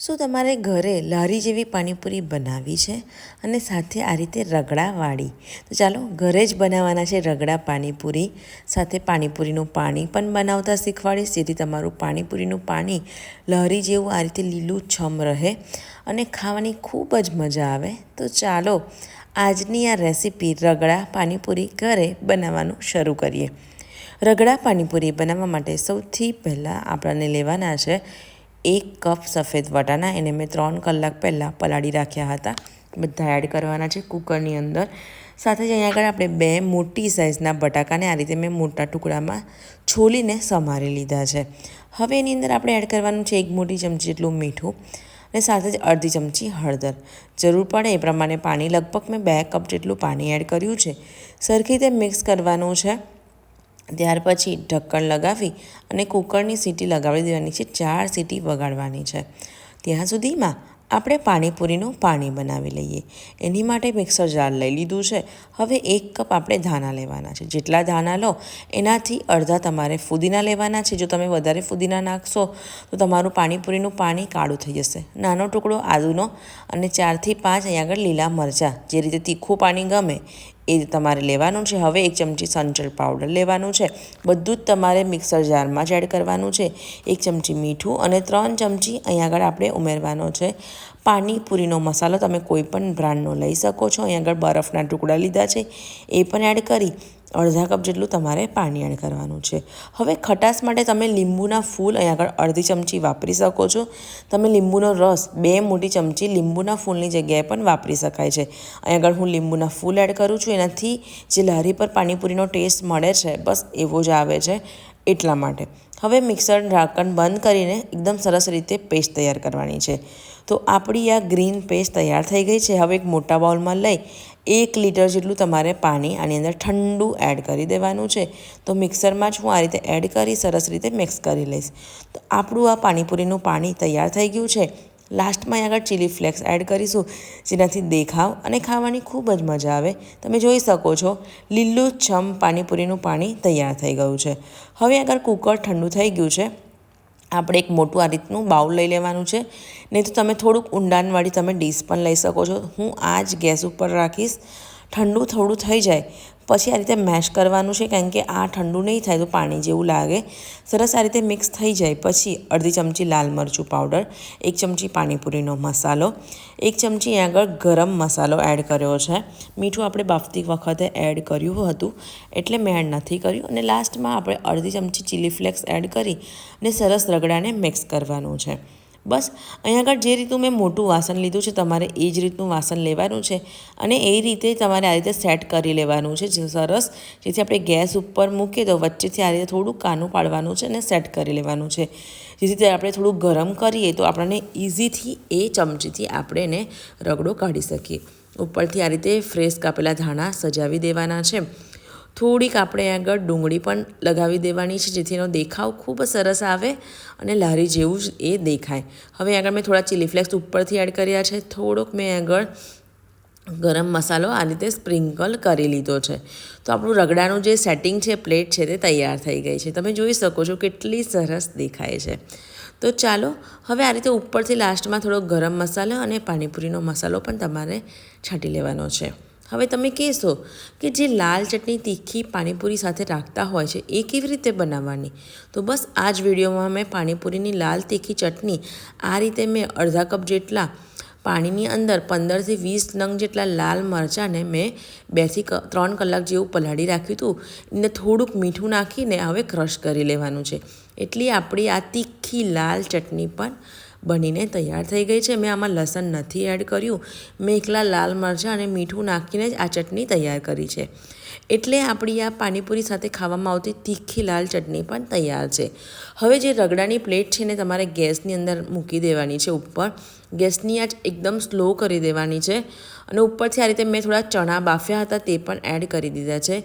શું તમારે ઘરે લારી જેવી પાણીપુરી બનાવવી છે? અને સાથે આ રીતે રગડાવાળી. તો ચાલો, ઘરે જ બનાવવાના છે રગડા પાણીપુરી. સાથે પાણીપુરીનું પાણી પણ બનાવતા શીખવાડીશ, જેથી તમારું પાણીપુરીનું પાણી લહરી જેવું આ રીતે લીલું છમ રહે અને ખાવાની ખૂબ જ મજા આવે. તો ચાલો, આજની આ રેસીપી રગડા પાણીપુરી ઘરે બનાવવાનું શરૂ કરીએ. રગડા પાણીપુરી બનાવવા માટે સૌથી પહેલાં આપણને લેવાના છે એક કપ સફેદ વટાણા એને મેં ત્રણ કલાક પહેલાં પલાળી રાખ્યા હતા. બધા એડ કરવાના છે કુકરની અંદર. સાથે જ અહીંયા આગળ આપણે બે મોટી સાઇઝના બટાકાને આ રીતે મેં મોટા ટુકડામાં છોલીને સમારી લીધા છે. હવે એની અંદર આપણે એડ કરવાનું છે એક મોટી ચમચી જેટલું મીઠું અને સાથે જ અડધી ચમચી હળદર. જરૂર પડે એ પ્રમાણે પાણી. લગભગ મેં બે કપ જેટલું પાણી એડ કર્યું છે. સરખી રીતે મિક્સ કરવાનું છે. ત્યાર પછી ઢક્કણ લગાવી અને કુકરની સીટી લગાવી દેવાની છે. ચાર સીટી વગાડવાની છે. ત્યાં સુધીમાં આપણે પાણીપુરીનું પાણી બનાવી લઈએ. એની માટે મિક્સર જાર લઈ લીધું છે. હવે એક કપ આપણે ધાના લેવાના છે. જેટલા ધાના લો, એનાથી અડધા તમારે ફુદીના લેવાના છે. જો તમે વધારે ફુદીના નાખશો, તો તમારું પાણીપુરીનું પાણી કાળું થઈ જશે. નાનો ટુકડો આદુનો અને ચારથી પાંચ અહીં આગળ લીલા મરચાં. જે રીતે તીખું પાણી ગમે એ તમારે લેવાનું છે. હવે એક ચમચી સંચળ પાવડર લેવાનું છે. બધું જ તમારે મિક્સર જારમાં જ એડ કરવાનું છે. એક ચમચી મીઠું અને ત્રણ ચમચી અહીં આગળ આપણે ઉમેરવાનો છે. પાણીપુરીનો મસાલો તમે કોઈ પણ બ્રાન્ડનો લઈ શકો છો. અહીં આગળ બરફના ટુકડા લીધા છે. એ પણ એડ કરી અડધા કપ જેટલું તમારે પાણી એડ કરવાનું છે. હવે ખટાશ માટે તમે લીંબુના ફૂલ અહીં આગળ અડધી ચમચી વાપરી શકો છો. તમે લીંબુનો રસ બે મોટી ચમચી લીંબુના ફૂલની જગ્યાએ પણ વાપરી શકાય છે. અહીં આગળ હું લીંબુના ફૂલ એડ કરું છું. એનાથી જે લારી પર પાણીપુરીનો ટેસ્ટ મળે છે, બસ એવો જ આવે છે. એટલા માટે. હવે મિક્સર ઢાંકણ બંધ કરીને એકદમ સરસ રીતે પેસ્ટ તૈયાર કરવાની છે. તો આપણી આ ગ્રીન પેસ્ટ તૈયાર થઈ ગઈ છે. હવે એક મોટા બાઉલમાં લઈ એક લીટર જેટલું તમારે પાણી આની અંદર ઠંડુ એડ કરી દેવાનું છે. તો મિક્સરમાં જ હું આ રીતે એડ કરી સરસ રીતે મિક્સ કરી લઈશ. તો આપણું આ પાણીપુરીનું પાણી તૈયાર થઈ ગયું છે. લાસ્ટમાં આગળ ચીલી ફ્લેક્સ એડ કરીશું, જેનાથી દેખાવ અને ખાવાની ખૂબ જ મજા આવે. તમે જોઈ શકો છો, લીલું છમ પાણીપુરીનું પાણી તૈયાર થઈ ગયું છે. હવે આગળ કુકર ઠંડુ થઈ ગયું છે. આપણે એક મોટું આ રીતનું બાઉલ લઈ લેવાનું છે. નહીં તો તમે થોડુંક ઊંડાણવાળી તમે ડીશ પણ લઈ શકો છો. હું આ જ ગેસ ઉપર રાખીશ. ઠંડુ થોડું થઈ જાય. પછી આ રીતે મેશ કરવાનું છે કારણ કે આ ઠંડુ નહીં થાય તો પાણી જેવું લાગે. સરસ આ રીતે મિક્સ થઈ જાય. પછી અડધી ચમચી લાલ મરચું પાવડર, એક ચમચી પાણીપુરીનો મસાલો, એક ચમચી આગળ ગરમ મસાલો એડ કર્યો છે. મીઠું આપણે બાફતી વખતે એડ કર્યું હતું એટલે મેં એડ નથી કર્યું અને લાસ્ટમાં આપણે અડધી ચમચી ચીલી ફ્લેક્સ એડ કરી અને સરસ રગડાને મિક્સ કરવાનું છે. બસ અહીંયા આગળ જે રીતનું મેં મોટું વાસણ લીધું છે, તમારે એ જ રીતનું વાસણ લેવાનું છે અને એ રીતે તમારે આ રીતે સેટ કરી લેવાનું છે, જે સરસ જેથી આપણે ગેસ ઉપર મૂકીએ તો વચ્ચેથી આ રીતે થોડું કાનું પાડવાનું છે અને સેટ કરી લેવાનું છે. જેથી આપણે થોડું ગરમ કરીએ તો આપણને ઇઝીથી એ ચમચીથી આપણે એને રગડો કાઢી શકીએ. ઉપરથી આ રીતે ફ્રેશ કાપેલા ધાણા સજાવી દેવાના છે. થોડીક આપણે આગળ ડુંગળી પણ લગાવી દેવાની છે, જેથી એનો દેખાવ ખૂબ સરસ આવે અને લારી જેવું જ એ દેખાય. હવે આગળ મેં થોડા ચીલી ફ્લેક્સ ઉપરથી એડ કર્યા છે. થોડોક મેં આગળ ગરમ મસાલો આ રીતે સ્પ્રિંકલ કરી લીધો છે. તો આપણું રગડાનું જે સેટિંગ છે પ્લેટ છે, તે તૈયાર થઈ ગઈ છે. તમે જોઈ શકો છો કેટલી સરસ દેખાય છે. તો ચાલો, હવે આ રીતે ઉપરથી લાસ્ટમાં થોડો ગરમ મસાલો અને પાણીપુરીનો મસાલો પણ તમારે છાંટી લેવાનો છે. હવે તમે કહેશો કે જે લાલ ચટણી તીખી પાણીપુરી સાથે રાખતા હોય છે, એ કેવી રીતે બનાવવાની? તો બસ આ જ વિડીયોમાં મેં પાણીપુરીની લાલ તીખી ચટણી આ રીતે મેં અડધા કપ જેટલા પાણીની અંદર પંદરથી વીસ નંગ જેટલા લાલ મરચાંને મેં બેથી ત્રણ કલાક જેવું પલાળી રાખ્યું હતું. એને થોડુંક મીઠું નાખીને હવે ક્રશ કરી લેવાનું છે. એટલી આપણી આ તીખી લાલ ચટણી પણ બનીને તૈયાર થઈ ગઈ છે. મેં આમાં લસણ નથી એડ કર્યું. મેં એકલા લાલ મરચાં અને મીઠું નાખીને જ આ ચટણી તૈયાર કરી છે. એટલે આપણી આ પાણીપુરી સાથે ખાવામાં આવતી તીખી લાલ ચટણી પણ તૈયાર છે. હવે જે રગડાની પ્લેટ છે ને તમારે ગેસની અંદર મૂકી દેવાની છે ઉપર. ગેસની આજ એકદમ સ્લો કરી દેવાની છે. અને ઉપરથી આ રીતે મેં થોડા ચણા બાફ્યા હતા તે પણ એડ કરી દીધા છે.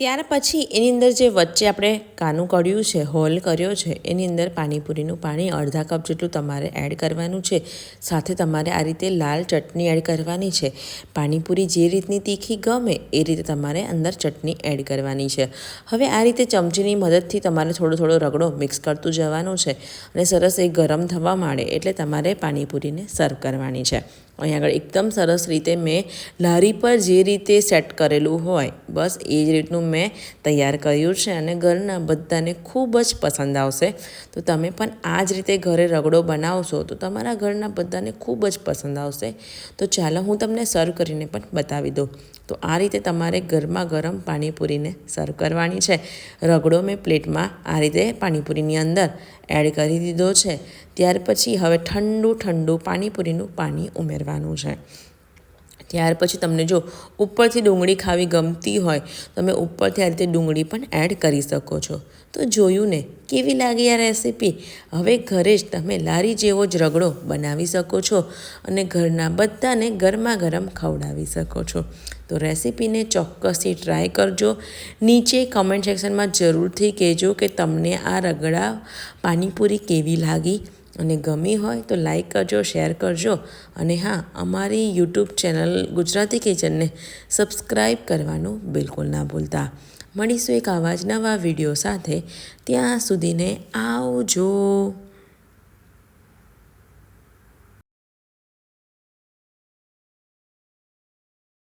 ત્યાર પછી એની અંદર જે વચ્ચે આપણે કાનું કર્યું છે, હોલ કર્યો છે, એની અંદર પાણીપુરીનું પાણી અડધા કપ જેટલું તમારે એડ કરવાનું છે. સાથે તમારે આ રીતે લાલ ચટણી એડ કરવાની છે. પાણીપુરી જે રીતની તીખી ગમે એ રીતે તમારે અંદર ચટણી એડ કરવાની છે. હવે આ રીતે ચમચીની મદદથી તમારે થોડો થોડો રગડો મિક્સ કરતું જવાનું છે અને સરસ એ ગરમ થવા માંડે એટલે તમારે પાણીપુરીને સર્વ કરવાની છે. અહીં આગળ એકદમ સરસ રીતે મેં લારી પર જે રીતે સેટ કરેલું હોય, બસ એ જ રીતનું મેં તૈયાર કર્યું છે અને ઘરના બધાને ખૂબ જ પસંદ આવશે. તો તમે પણ આ જ રીતે ઘરે રગડો બનાવશો તો તમારા ઘરના બધાને ખૂબ જ પસંદ આવશે. તો ચાલો હું તમને સર્વ કરીને પણ બતાવી દઉં. તો આ રીતે તમારે ગરમા ગરમ પાણીપુરીને સર્વ કરવાની છે. રગડો મેં પ્લેટમાં આ રીતે પાણીપુરીની અંદર એડ કરી દીધો છે. ત્યાર પછી હવે ઠંડુ ઠંડુ પાણીપુરીનું પાણી ઉમેરવાનું છે. ત્યાર પછી તમને જો ઉપરથી ડુંગળી ખાવી ગમતી હોય, તમે ઉપરથી આ રીતે ડુંગળી પણ એડ કરી શકો છો. તો જોયું ને, કેવી લાગી આ રેસીપી? હવે ઘરે જ તમે લારી જેવો જ રગડો બનાવી શકો છો અને ઘરના બધાને ગરમા ગરમ ખવડાવી શકો છો. તો રેસીપીને ચોક્કસથી ટ્રાય કરજો. નીચે કમેન્ટ સેક્શનમાં જરૂરથી કહેજો કે તમને આ રગડા પાણીપુરી કેવી લાગી? અને ગમી હોય તો લાઈક કરજો શેર કરજો. અને હા, અમારી યુટ્યુબ ચેનલ ગુજરાતી કિચનને સબસ્ક્રાઈબ કરવાનું બિલકુલ ના ભૂલતા. મળીશું એક આવા નવા વીડિયો સાથે. ત્યાં સુધીને આવજો.